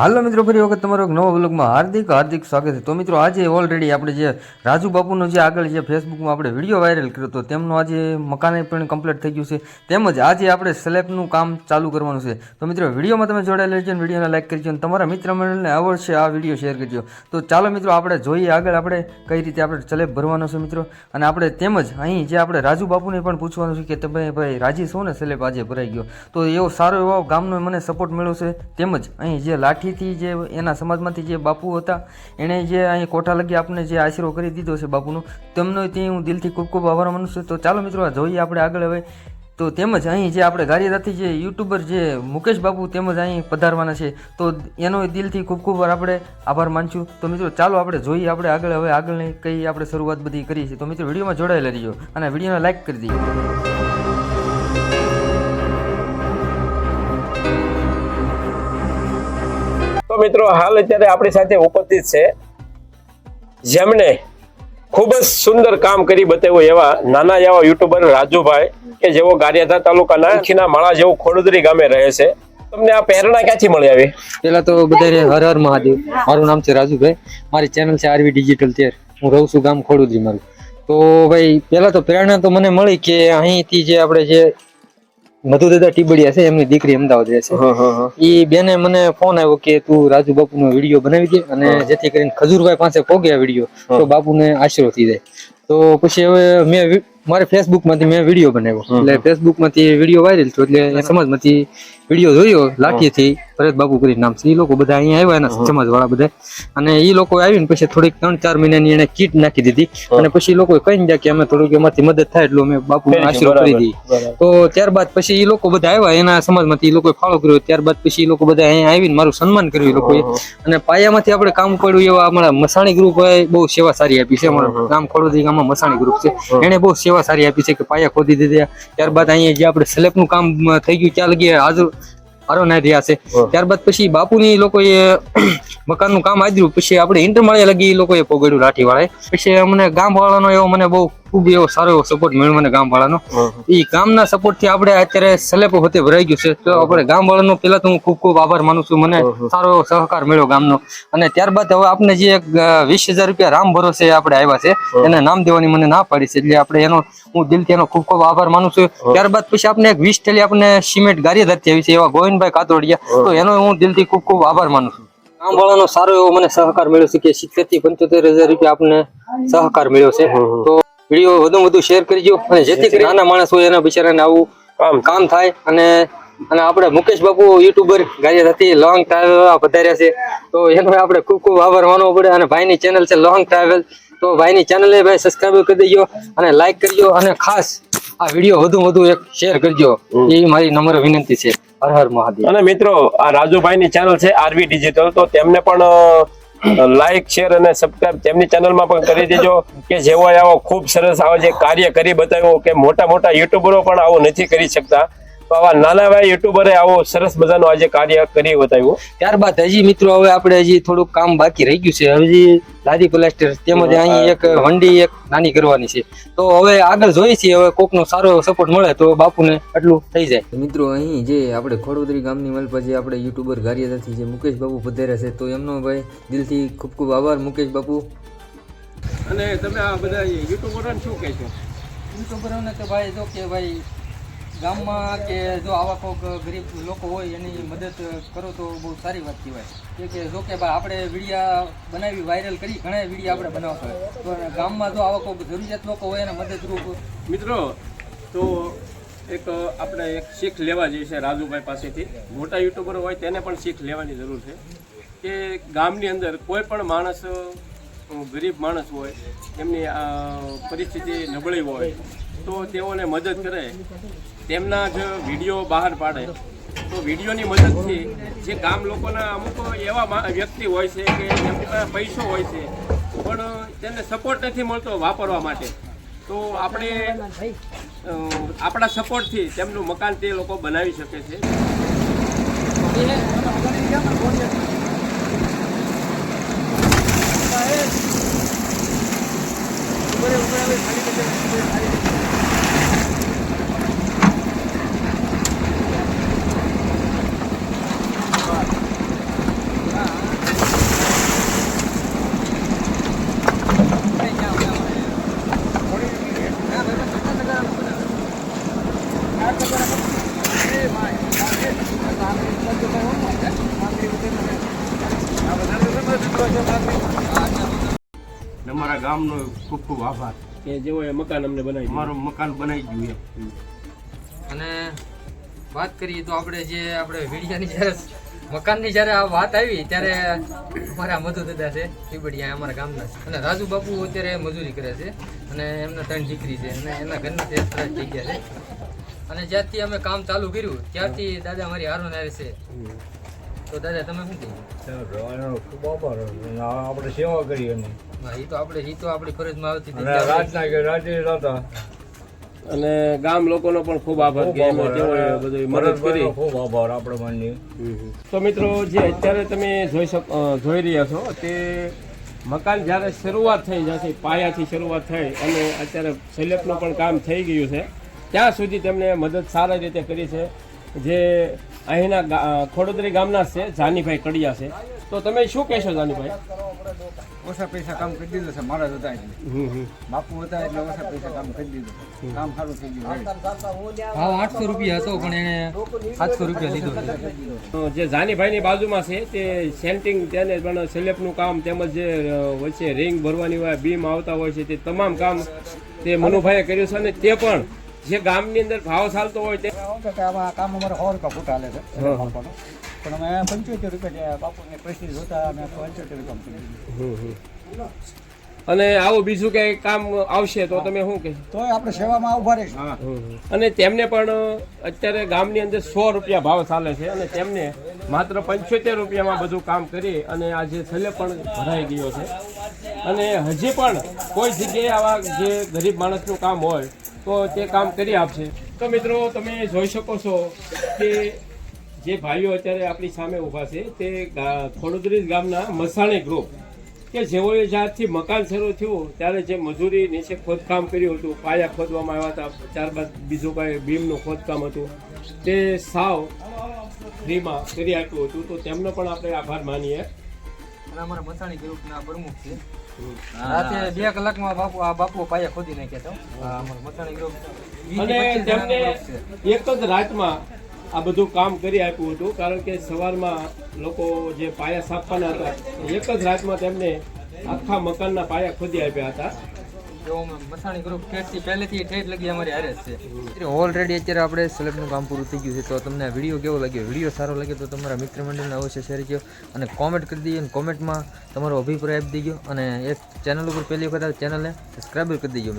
હાલો મિત્રો ફરી વખત તમારો એક નવો બ્લોગમાં હાર્દિક હાર્દિક સ્વાગત છે. તો મિત્રો, આજે ઓલરેડી આપણે જે રાજુ બાપુનો જે આગળ જે ફેસબુકમાં આપણે વીડિયો વાયરલ કર્યો હતો, તેમનું આજે મકાને પણ કમ્પ્લીટ થઈ ગયું છે. તેમજ આજે આપણે સ્લેબનું કામ ચાલુ કરવાનું છે. તો મિત્રો, વિડીયોમાં તમે જોડાયેલા રહેજો વિડીયોને લાઈક કરજો અને તમારા મિત્ર મંડળને અવશ્ય આ વીડિયો શેર કરજો. તો ચાલો મિત્રો, આપણે જોઈએ આગળ આપણે કઈ રીતે આપણે સ્લેબ ભરવાનો છે મિત્રો. અને આપણે તેમજ અહીં જે આપણે રાજુ બાપુને પણ પૂછવાનું છે કે તમે ભાઈ રાજી છો ને સ્લેબ આજે ભરાઈ ગયો? તો એવો સારો એવો ગામનો મને સપોર્ટ મળ્યો છે. તેમજ અહીં જે લાઠીથી જે એના સમાજમાંથી જે બાપુ હતા, એણે જે અહીં કોઠા લગી આપણને જે આશરો કરી દીધો છે બાપુનો, તેમનો તે હું દિલથી ખૂબ ખૂબ આભાર માનું છું. તો ચાલો મિત્રો જોઈએ આપણે આગળ હવે. તો તેમજ અહીં જે આપણે ગારિયાદાથી જે યુટ્યુબર જે મુકેશ બાપુ તેમજ અહીં પધારવાના છે. તો એનો દિલથી ખૂબ ખૂબ આપણે આભાર માનશું. તો મિત્રો, ચાલો આપણે જોઈએ આપણે આગળ હવે આગળની કઈ આપણે શરૂઆત બધી કરીએ છીએ. તો મિત્રો, વિડીયોમાં જોડાયેલા રહીજો અને વિડીયોને લાઈક કરી દઈએ તો મિત્રો, હાલ અત્યારે આપણી સાથે ઉપસ્થિત છે જેમણે ખૂબ જ સુંદર કામ કરી બતાવ્યું એવા, નાના એવા યુટ્યુબર રાજુભાઈ, કે જેઓ ગારિયાધા તાલુકાના ખીના માળા જેવું ખોડદરી ગામે રહે છે. તમને આ પ્રેરણા ક્યાંથી મળી આવી? પેલા તો બધા હર હર મહાદેવ. મારું નામ છે રાજુભાઈ. મારી ચેનલ છે આરવી ડિજિટલ તેર હું રહું છું ગામ ખોડુદરી મારું તો ભાઈ, પેલા તો પ્રેરણા તો મને મળી કે અહીંથી જે આપણે જે મધુદાદા ટીબડિયા છે એમની દીકરી અમદાવાદ રહે છે. ઈ બેને મને ફોન આવ્યો કે તું રાજુ બાપુનો વીડિયો બનાવી દે અને જેથી કરીને ખજૂરભાઈ પાસે પોગ્યા વીડિયો તો બાપુને આશરો થઈ જાય તો પછી હવે મેં મારે ફેસબુકમાંથી મેં વીડિયો બનાવ્યો. એટલે ફેસબુકમાંથી વીડિયો વાયરલ થયો એટલે સમાજમાંથી વીડિયો જોયો લાઠીથી. ભરત બાપુ કરી નામ છે. એ લોકો બધા અહીંયા આવ્યા એના સમાજ વાળા બધા. અને એ લોકો આવીને પછી થોડીક ત્રણ ચાર મહિનાની એને કીટ નાખી દીધી. અને પછી એ લોકો કહી ગયા કે અમે થોડુંક એમાંથી મદદ થાય એટલું અમે બાપુ આશીર્વાદ કરી દીધી તો ત્યારબાદ પછી એ લોકો બધા આવ્યા એના સમાજમાંથી. એ લોકોએ ફાળો કર્યો. ત્યારબાદ પછી એ લોકો બધા અહીંયા આવીને મારું સન્માન કર્યું એ લોકોએ. અને પાયામાંથી આપણે કામ પડ્યું એવા અમારા મસાણી ગ્રુપ બહુ સેવા સારી આપી છે. અમારા ગામ ખોડોદી ગામમાં મસાણી ગ્રુપ છે. એને બહુ સેવા સારી આપી છે કે પાયા ખોદી દીધા. ત્યારબાદ અહીંયા જે આપણે સ્લેબનું કામ થઈ ગયું ત્યાં લગી હાજર હારો ના રહ્યા છે. ત્યારબાદ પછી બાપુની લોકોએ મકાનનું કામ આદર્યું. પછી આપણે ઇન્ટરમાળે લગી એ લોકોએ પોગડ્યું લાઠી વાળાએ પછી અમને ગામ વાળાનો એવો મને બહુ ખૂબ એવો સારો એવો સપોર્ટ મળ્યો મને ગામ વાળાનો એ ગામના સપોર્ટથી આપણે અત્યારે સલેપો હોતે ભરાઈ ગયું છે. તો આપણે ગામવાળાનો પહેલા તો હું ખૂબ ખૂબ આભાર માનું છું. મને સારો એવો સહકાર મળ્યો ગામનો. અને ત્યારબાદ હવે આપણે જે વીસ હજાર રૂપિયા રામ ભરોસે આપણે આવ્યા છે એને નામ દેવાની મને ના પાડી છે. એટલે આપણે એનો હું દિલથી એનો ખૂબ ખૂબ આભાર માનું છું. ત્યારબાદ પછી આપણે એક વીસ થેલી આપણે સિમેન્ટ ગારિયાધારથી આવી છે એવા ગોવિંદભાઈ કાતોડિયા તો એનો હું દિલથી ખૂબ ખૂબ આભાર માનું છું. ગામ વાળાનો સારો એવો મને સહકાર મળ્યો છે કે સિત્તેરથી પંચોતેર હજાર રૂપિયા આપણને સહકાર મળ્યો છે. તો વીડિયો વધુ વધુ શેર કરજો અને જેથી કરી નાના માણસ હોય એના બિચારાને આવું કામ થાય. અને અને આપણે મુકેશ બાપુ યુટ્યુબર ગારિયાથી લોંગ ટ્રાવેલ પધાર્યા છે. તો એનો આપણે ખૂબ ખૂબ આભાર માનવો પડે અને ભાઈની ચેનલ છે લોંગ ટ્રાવેલ તો ભાઈની ચેનલ ભાઈ સબસ્ક્રાઈબ કરી દેજો અને લાઈક કરજો અને ખાસ આ વીડિયો વધુ વધુ એક શેર કરજો. એ મારી નમ્ર વિનંતી છે. હર હર મહાદેવ. અને મિત્રો આ રાજુભાઈની ચેનલ છે આરવી ડિજિટલ તો તેમને પણ લાઈક શેર અને સબસ્ક્રાઇબ તેમની ચેનલમાં પણ કરી દેજો. કે જેવો આવો ખૂબ સરસ આવો જે કાર્ય કરી બતાવ્યું, કે મોટા મોટા યુટ્યુબરો પણ આવું નથી કરી શકતા. તો આવા નાના ભાઈ યુટ્યુબરે આવો સરસ મજાનો આજે કાર્ય કરી બતાવ્યું. ત્યારબાદ હજી મિત્રો હવે આપણે હજી થોડુંક કામ બાકી રહી ગયું છે. હજી લાદી પ્લાસ્ટર તેમજ અહીં એક વંડી એક નાની કરવાની છે. તો હવે આગળ જોઈએ છીએ હવે કોકનો સારો એવો સપોર્ટ મળે તો બાપુને એટલું થઈ જાય. મિત્રો અહીં જે આપણે ખોડોદરી ગામની મલપા જે આપણે યુટ્યુબર ગારિયાદાથી જે મુકેશ બાપુ પધાર્યા છે તો એમનો ભાઈ દિલથી ખૂબ ખૂબ આભાર. મુકેશ બાપુ. અને તમે આ બધા યુટ્યુબરોને શું કહેશો યુટ્યુબરોને તો ભાઈ જો કે ભાઈ ગામમાં કે જો આવા કોઈક ગરીબ લોકો હોય એની મદદ કરો તો બહુ સારી વાત કહેવાય. કે કે જો કે ભાઈ આપણે વિડીયા બનાવી વાયરલ કરી ઘણા વિડીયા આપણે બનાવતા હોય. તો ગામમાં જો આવા કોઈક જરૂરિયાત લોકો હોય એને મદદરૂપ મિત્રો, તો એક આપણે એક શીખ લેવા જઈએ છે રાજુભાઈ પાસેથી. મોટા યુટ્યુબરો હોય તેને પણ શીખ લેવાની જરૂર છે. કે ગામની અંદર કોઈ પણ માણસ ગરીબ માણસ હોય, એમની પરિસ્થિતિ નબળી હોય તો તેઓને મદદ કરે તેમના જ વીડિયો બહાર પાડે તો વિડીયોની મદદથી જે ગામ લોકોના અમુક એવા વ્યક્તિ હોય છે કે એમની પાસે પૈસો હોય છે પણ તેને સપોર્ટ નથી મળતો વાપરવા માટે તો આપણે આપણા સપોર્ટથી તેમનું મકાન તે લોકો બનાવી શકે છે અમારા ગામનો ખૂબ ખૂબ આભાર. કે જેઓ એ મકાન અમને બનાવી મારું અમારું મકાન બનાવી ગયું એમ. અને વાત કરીએ તો આપણે જે આપણે વીડિયાની જ્યારે મકાનની જ્યારે આ વાત આવી ત્યારે અમારા મધુ દાદા છે પીબડિયા અમારા ગામના છે. અને રાજુ બાપુ અત્યારે મજૂરી કરે છે અને એમના ત્રણ દીકરી છે અને એના ઘરના તે ત્રણ થઈ ગયા છે. અને જ્યારથી અમે કામ ચાલુ કર્યું ત્યારથી દાદા અમારી હારો નારે છે. તો દાદા તમે શું આભાર આપણે સેવા કરી એની હા એ તો આપણે એ તો આપણી ફરજમાં આવતી રાજના કે રાતે હતા. અને ગામ લોકોનો પણ ખૂબ આભાર કે એમાં. તેઓએ મદદ કરી. ખૂબ આભાર આપણે માનીએ. તો મિત્રો જે અત્યારે તમે જોઈ શકો જોઈ રહ્યા છો તે મકાન જ્યારે શરૂઆત થઈ જ્યાંથી પાયાથી શરૂઆત થઈ અને અત્યારે સેલેપનું પણ કામ થઈ ગયું છે ત્યાં સુધી તેમણે મદદ સારી રીતે કરી છે. જે અહીંના ખોડોદરી ગામના છે જાનીભાઈ કડિયા છે. તો તમે શું કહેશો જાનીભાઈ? ઓછા પૈસા કામ કરી દીધું છે મારા જ હતા એટલે. બાપુ હતા એટલે ઓછા પૈસા કામ કરી દીધું કામ સારું થઈ ગયું ભાવ આઠસો રૂપિયા હતો પણ એને સાતસો રૂપિયા લીધો જે જાનીભાઈની બાજુમાં છે તે સેન્ટિંગ તેને પણ સેલેપનું કામ તેમજ જે વચ્ચે રિંગ ભરવાની હોય બીમ આવતા હોય છે તે તમામ કામ તે મનુભાઈએ કર્યું છે અને તે પણ જે ગામની અંદર ભાવ ચાલતો હોય તે કામ અમારે સો રૂપિયા ફૂટ હાલે છે પણ અમે પંચોતેર રૂપિયા બાપુને પૈસા જોતા અમે પંચોતેર રૂપિયા અને આવું બીજું કઈ કામ આવશે તો તમે શું કે તો આપણે સેવામાં ઊભા રહીશું. અને તેમને પણ અત્યારે ગામની અંદર સો રૂપિયા ભાવ ચાલે છે અને તેમને માત્ર પંચોતેર રૂપિયામાં બધું કામ કરી અને આજે છેલ્લે પણ ભરાઈ ગયો છે. અને હજી પણ કોઈ જગ્યાએ આવા જે ગરીબ માણસનું કામ હોય તો તે કામ કરી આપશે. તો મિત્રો, તમે જોઈ શકો છો કે જે ભાઈઓ અત્યારે આપણી સામે ઊભા છે, તે ખોડોદરી ગામના મસાણી ગ્રુપ કે જેઓએ જ્યારથી મકાન શરૂ થયું, ત્યારે જે મજૂરી નીચે ખોદકામ કર્યું હતું, પાયા ખોદવામાં આવ્યા હતા ત્યારબાદ બીજું કાંઈ બીમનું ખોદકામ હતું, તે સાવ ફ્રીમાં કરી આપ્યું હતું. તો તેમનો પણ આપણે આભાર માનીએ. અને અમારા મથાણી ગ્રુપના પ્રમુખ છે. રાતે બે કલાકમાં બાપુ આ બાપુ પાયા ખોદી નાખ્યા હતા અમારા અમારું મથાણી ગ્રુપ અને તેમને. એક જ રાતમાં આ બધું કામ કરી આપ્યું હતું કારણ કે સવારમાં લોકો જે પાયા સાફવાના હતા એક જ રાતમાં તેમને આખા મકાનના પાયા ખોદી આપ્યા હતા. મથાણી ગ્રુપ ઠેઠથી પહેલેથી અમારી ઓલરેડી અત્યારે આપણે સ્લેબનું કામ પૂરું થઈ ગયું છે. તો તમને આ વીડિયો કેવો લાગ્યો? વીડિયો સારો લાગે તો તમારા મિત્ર મંડળને અવશ્ય શેર કર્યો અને કોમેન્ટ કરી દીજો અને કોમેન્ટમાં તમારો અભિપ્રાય આપી દીજો અને એક ચેનલ ઉપર પહેલી વખત ચેનલને સબસ્ક્રાઈબ કરી દીજો